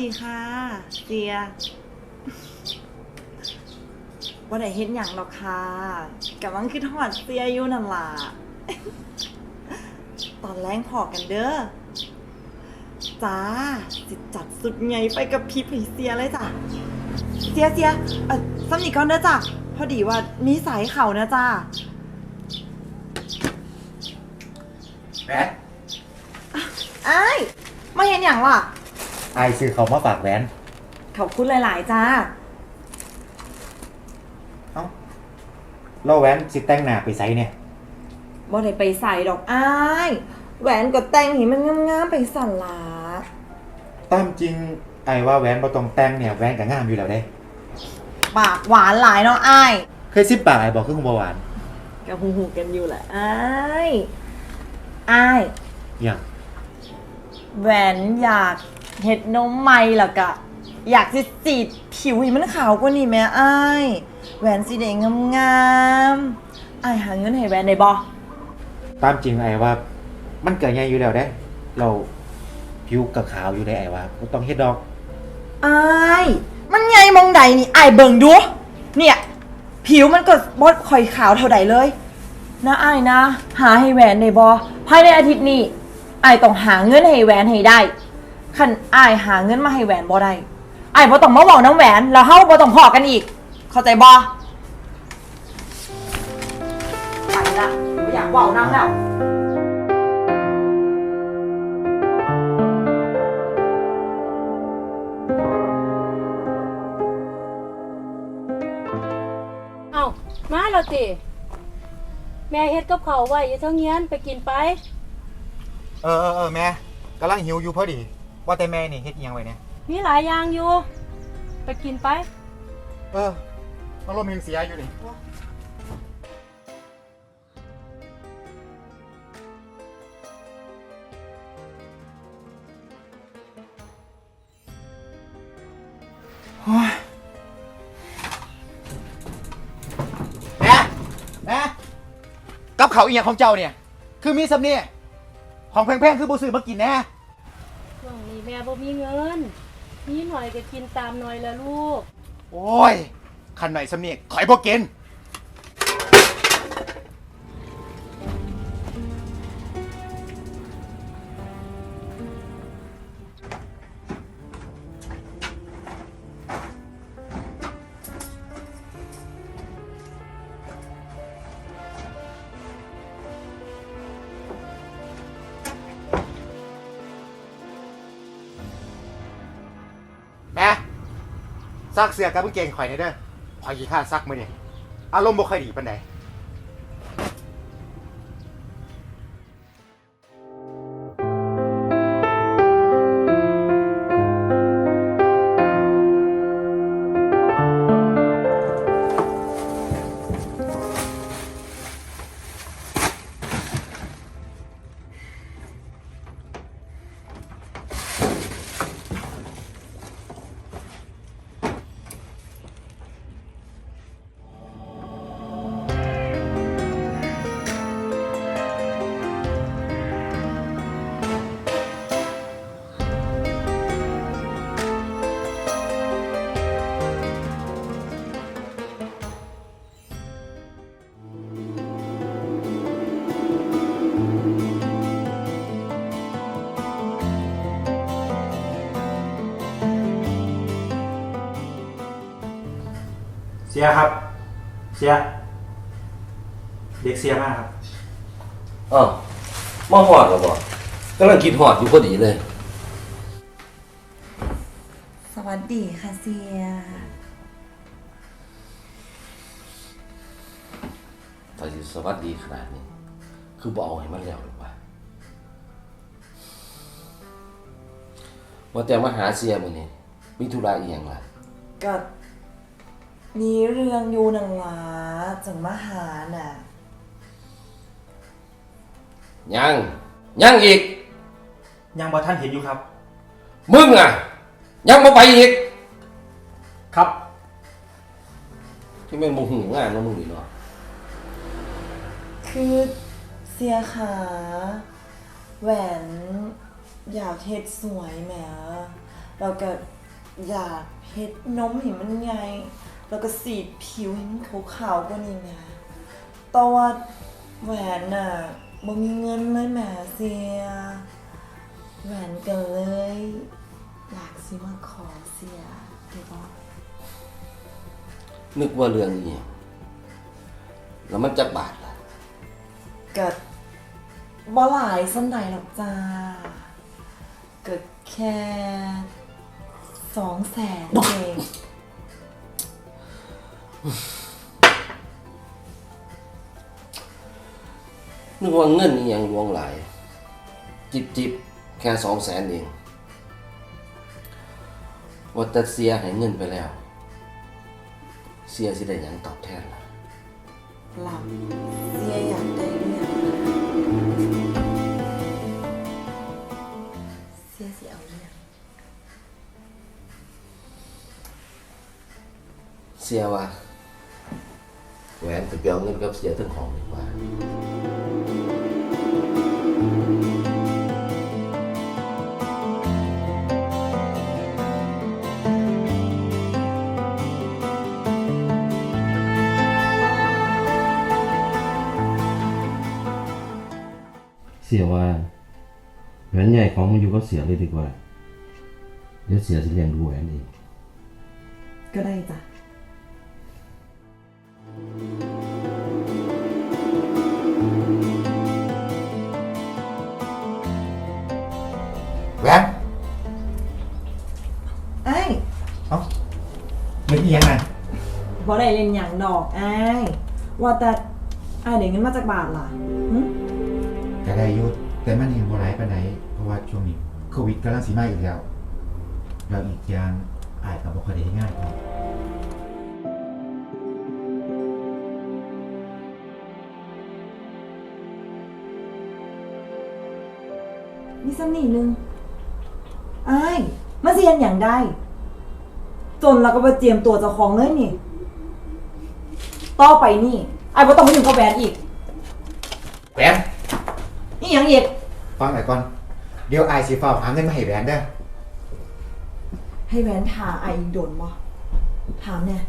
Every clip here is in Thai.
ดีค่ะเสียว่าได้เห็นอย่างหรอกค่ะกำลังคิดทอดเสียอยู่นั่นล่ะ ตอนแรงพอกันเด้อ จ้าจิจัดสุดไงไปกับพี่ผีเสียเลยจ้ะ เสียเสียเออสำนีก่อนเด้อจ้ะ พอดีว่ามีสายเข่านะจ้าแหวนไอ้ายมาเห็นอย่างล่ะ ไอายซื้อเขามาฝากแหวนขอบคุณหลาย ๆ จ้า เอ้าเราแหวนสิแต่งหน้าไปไซเนี่ย บ่ได้ไปใส่ดอกอ้ายแหวนก็แต่งให้มันงามๆไปสั่นละตามจริงไอายว่าแหวนบ่ต้องแต่งเนี่ยแหวนก็งามอยู่แล้วเด้ปากหวานหลายเนาะอ้ายเคยซิบปากไอายบอกคือคงบ่หวานก็หูหูๆกันอยู่แหละอ้ายอ้าย อย่างแหวนอยาก เห็ดนมใหม่ล่ะกะ อยากสิสีดผิวให้มันขาวกว่านี้แม่อ้ายแหวนสีแดงงามๆอ้ายหาเงินให้แหวนได้บ่ตามจริงไอายว่า มันเกิดไงอยู่แล้วเด้ เราผิวกับขาวอยู่ได้ไอายว่าบ่ต้องเฮ็ดดอก อ้ายมันไงมองใดนี่อ้ายเบิ่งดูเนี่ย ผิวมันก็บดข่อยขาวเท่าใดเลยนะอ้ายนะ หาให้แหวนได้บ่ภายในอาทิตย์นี้อ้ายต้องหาเงินให้แหวนให้ได้ คันอ้ายหาเงินมาให้แหวนบ่ได้อ้ายบ่ต้องมาเว้าน้ำแหวน แล้วเฮาบ่ต้องพอกันอีก เข้าใจบ่ไปละบ่อยากเว้าน้ำแล้ว เอ้ามาแล้วติแม่เฮ็ดกับเขาวไว้อยู่เท่าเงี้ยนไปกินไป เออเออเออแม่กำลังหิวอยู่พอดี ว่าแต่แม่นี่เฮ็ดอิหยังไว้เนี่ยมีหลายอย่างอยู่ ไปกินไป เอออารมณ์ยังเสียอยู่นี่แม่แม่กับเขาวอีหยังของเจ้าเนี่ย คือมีสำเนียของแพงๆคือบ่ซื้อมากินแน่ช่วงนี้แม่ บ่มีเงินมีหน่อยก็กินตามหน่อยละลูก โอ้ยขันหน่อยสำเนียข่อยบ่กิน ซักเสื้อกับกางเกงข่อยในอยเด้อข่อยขี้ข้านซักมื้อนี่อารมณ์บ่ค่อยดีปานใด สียครับ เสีย เด็กเสียมากครับ อ้าวมาหอดแล้วบ่กำลังกินหอดอยู่พอดีเลย สวัสดีค่ะเสียถ้าสิสวัสดีขนาดนี้ คือบ่เอาให้มันแล้วหรือวะว่าแต่มาหาเสียมื้อนี้มีธุระอีหยังล่ะก็ มีเรื่องอยู่นังหลาจังมาหาน่ะ ยัง ยังอีก ยังบอท่านเห็นอยู่ครับ มึงอะ ยังบ่ไปอีกครับ ที่แม่นบ่หูงานเนาะมึงนี่เนาะคือเสียขาแหวนอยากเฮ็ดสวยแหมแล้วก็อยากเฮ็ดนมให้มันใหญ่ แล้วก็สีดผิวให้มันขาวๆกว่านี้แหม่แต่ว่าแหวนน่ะบ่มีเงินเลยแหม่เสีย แหวนก็เลยอยากสิมาขอเสียได้บ่นึกว่าเรื่องนี้แล้วมันจักบาทล่ะก็บ่หลายสันใดหรอกจ้าก็แค่สองแสนเอง นึกว่าเงินนี่ยังหลวงหลาย จิบจิบแค่สองแสนเองว่าแต่เสียให้เงินไปแล้ว เสียสิได้หยังตอบแทนล่ะหลับเสียอยากได้เรื่องเสียสิเอาเรื่องเสียว่า แหวนไปเปียวเงินกับเสียทั้งของหนึ่งว่าเสียว่าแหวนใหญ่ของมันอยู่ก็เสียเลยดีกว่า เดี๋ยวเสียสิเลี้ยงดูแหวนเองก็ได้จ้ะ แหวนไอ้ายเอ้ามันเอียงไงบ่ได้เล่นอย่างดอกไอ้ายว่าแต่ไอ้ายเดี๋ยวเงินมาจากบาทล่ะหึก็ได้อยุแต่มันยังบ่หลายปานใดเพราะว่าช่วงนี้โควิดกำลังสิมาอีกแล้ว แล้วอีกอย่างอาจก็บ่ค่อยได้เฮ็ดงานพอมี สักนิดนึงไอ้ายมาเรียนอย่างได้ จนเราก็ไปเจียมตัวเจ้าของเลยนี่ ต่อไปนี่ไอ้ายบ่ต้องมาอยู่กับแหวนอีก แหวนนี่ยังอีก ฟังหน่อยก่อน เดี๋ยวอายสิฟ้าวหาเงินมาให้แหวนเด้อให้แหวนถาไอ้ายอีกโดนบ่ถามเนี่ย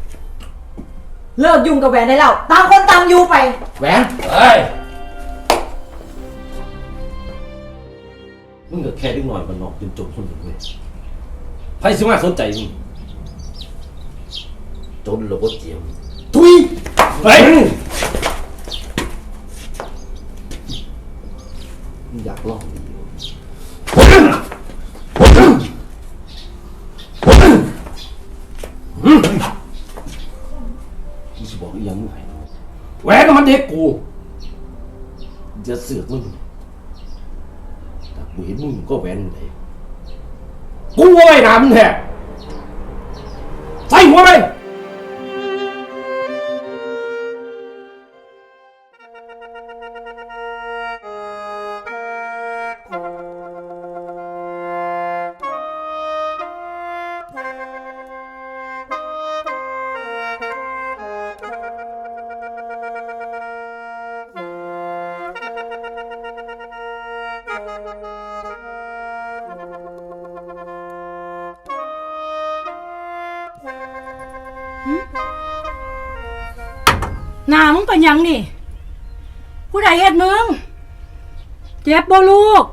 เลิกยุ่งกับแหวนได้แล้วต่างคนต่างอยู่ไป แหวน เฮ้ย มึงก็แค่ดิ้งหน่อยมันนอกจนจบคนหนึ่งเว้ยใครสิมาสนใจมึงจนระบบเจียมทุยเฮ้ยมึงอยากลองดีมึงสิบอกอีหยังไงแหวนมันเด็กกูจะเสือกมึงถ้า กูเห็นมึงก็แหวนเลยกูว่าไอ้หนามแท้ใส่หัวไป หน้ามึงเป็นหยังนี่ ผู้ใดเฮ็ดมึง เจ็บบ่ลูก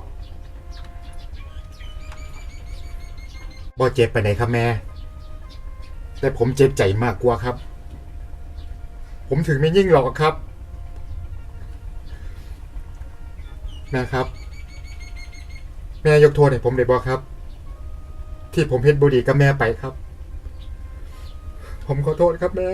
บ่เจ็บไปไหนครับแม่ แต่ผมเจ็บใจมากกว่าครับ ผมถึงไม่ยิ่งหรอกครับ แม่ครับ แม่ยกโทษให้ผมได้บ่ครับ ที่ผมเพชรบุรีกับแม่ไปครับ ผมขอโทษครับแม่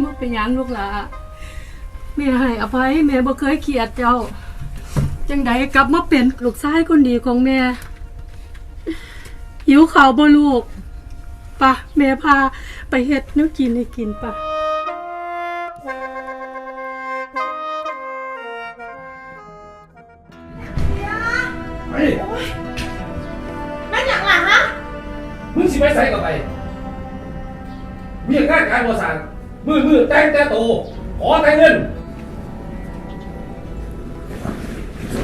มึงเป็นหยังลูกหล่ะแม่ให้อภัยแม่บ่เคยเขียดเจ้า จังใดกลับมาเป็นลูกชายคนดีของแม่ หิวข้าวบ่ลูกปะแม่พาไปเฮ็ดแน้วกินให้กินปะ ไม่ไม่นอย่างหลังฮะมึงสิไปใส่กับไปเมียงานการบริษัทมือมือแต่งแต่โตขอแต่งเงิน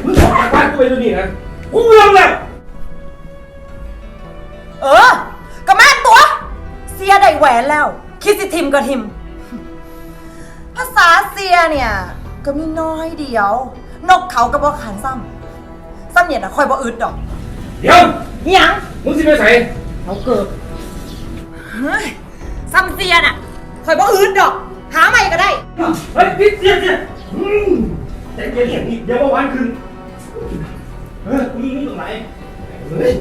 มึงออกจากบ้านกูไปตัวนี้นะกูเมืองล้วเออก็แม่ตัว เสียได้แหวนแล้ว คิดสิทิมกับทิม ภาษาเสียเนี่ย ก็มีน้อยเดียว นกเขากับบอกขานซ้ำ ซ้ำเนี่ยนะคอยบ่อึดดอกเดี๋ยวอิหยังมึงสิไปใส่เขาเกิดเฮ้ยซ้ำเสียน่ะคอยบ่อึดดอก หาใหม่ก็ได้ เฮ้ยพี่เสียเสียอืมแต่เย็นอย่างนี้เดี๋ยวว่าวันคืนเออกูยิงนี่ตรงไหนเฮ้ย